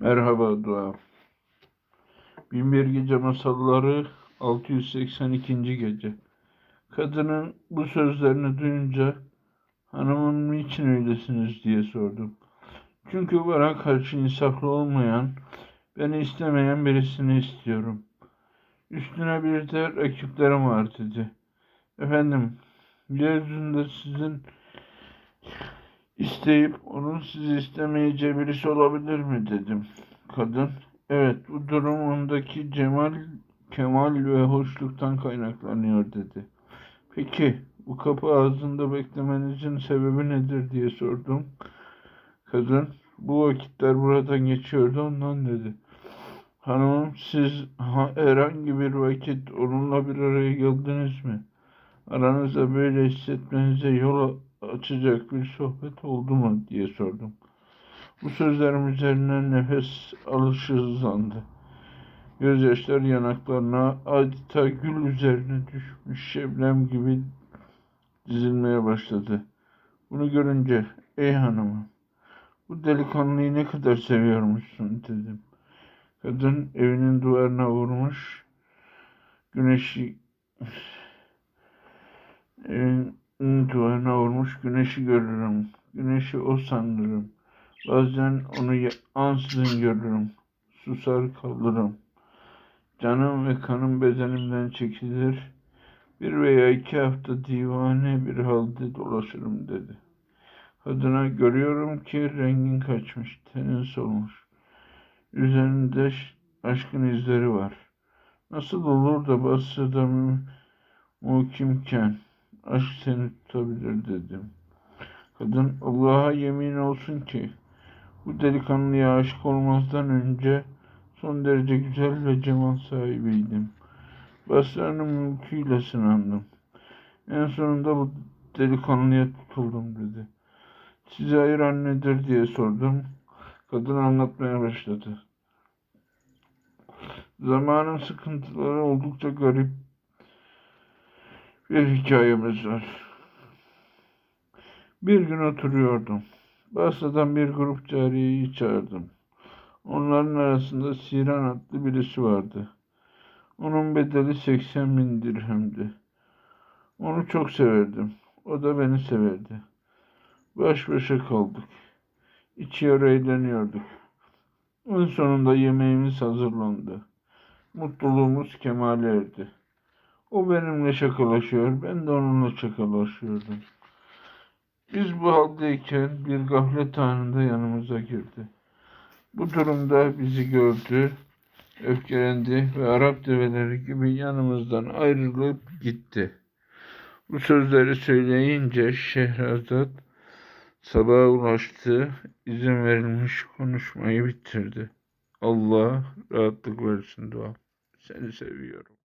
Merhaba Dua. Binbir Gece Masalları 682. Gece. Kadının bu sözlerini duyunca hanımım niçin öylesiniz diye sordum. Çünkü bana karşı insaflı olmayan, beni istemeyen birisini istiyorum. Üstüne bir de rakiplerim var dedi. Efendim, yeryüzünde sizin isteyip onun sizi istemeyeceği birisi olabilir mi dedim. Kadın, evet bu durum ondaki cemal, kemal ve hoşluktan kaynaklanıyor dedi. Peki bu kapı ağzında beklemenizin sebebi nedir diye sordum. Kadın, bu vakitler buradan geçiyordu ondan dedi. Hanımım siz ha, herhangi bir vakit onunla bir araya geldiniz mi? Aranızda böyle hissetmenize yol açacak bir sohbet oldu mu diye sordum. Bu sözlerim üzerine nefes alışı hızlandı. Gözyaşlar yanaklarına adeta gül üzerine düşmüş şebnem gibi dizilmeye başladı. Bunu görünce ey hanımım bu delikanlıyı ne kadar seviyormuşsun dedim. Kadın evinin duvarına vurmuş güneşi evinin duvarına vurmuş güneşi görürüm. Güneşi o sanırım. Bazen onu ansızın görürüm. Susar kalırım. Canım ve kanım bedenimden çekilir. Bir veya iki hafta divane bir halde dolaşırım dedi. Kadına görüyorum ki rengin kaçmış, tenin solmuş. Üzerinde aşkın izleri var. Nasıl olur da Basra'da muhkimken aşk seni tutabilir dedim. Kadın Allah'a yemin olsun ki bu delikanlıya aşık olmazdan önce son derece güzel ve cemal sahibiydim. Basra'nın mülküyle sınandım. En sonunda bu delikanlıya tutuldum dedi. Size ayıran nedir diye sordum. Kadın anlatmaya başladı. Zamanın sıkıntıları oldukça garip bir hikayemiz var. Bir gün oturuyordum. Basra'dan bir grup cariyeyi çağırdım. Onların arasında Siran adlı birisi vardı. Onun bedeli 80 bin dirhemdi. Onu çok severdim. O da beni severdi. Baş başa kaldık. İçiyor eğleniyorduk. En sonunda yemeğimiz hazırlandı. Mutluluğumuz kemale erdi. O benimle şakalaşıyor, ben de onunla şakalaşıyordum. Biz bu haldeyken bir gaflet anında yanımıza girdi. Bu durumda bizi gördü, öfkelendi ve Arap develeri gibi yanımızdan ayrılıp gitti. Bu sözleri söyleyince Şehrazat sabaha ulaştı, izin verilmiş konuşmayı bitirdi. Allah rahatlık versin dua. Seni seviyorum.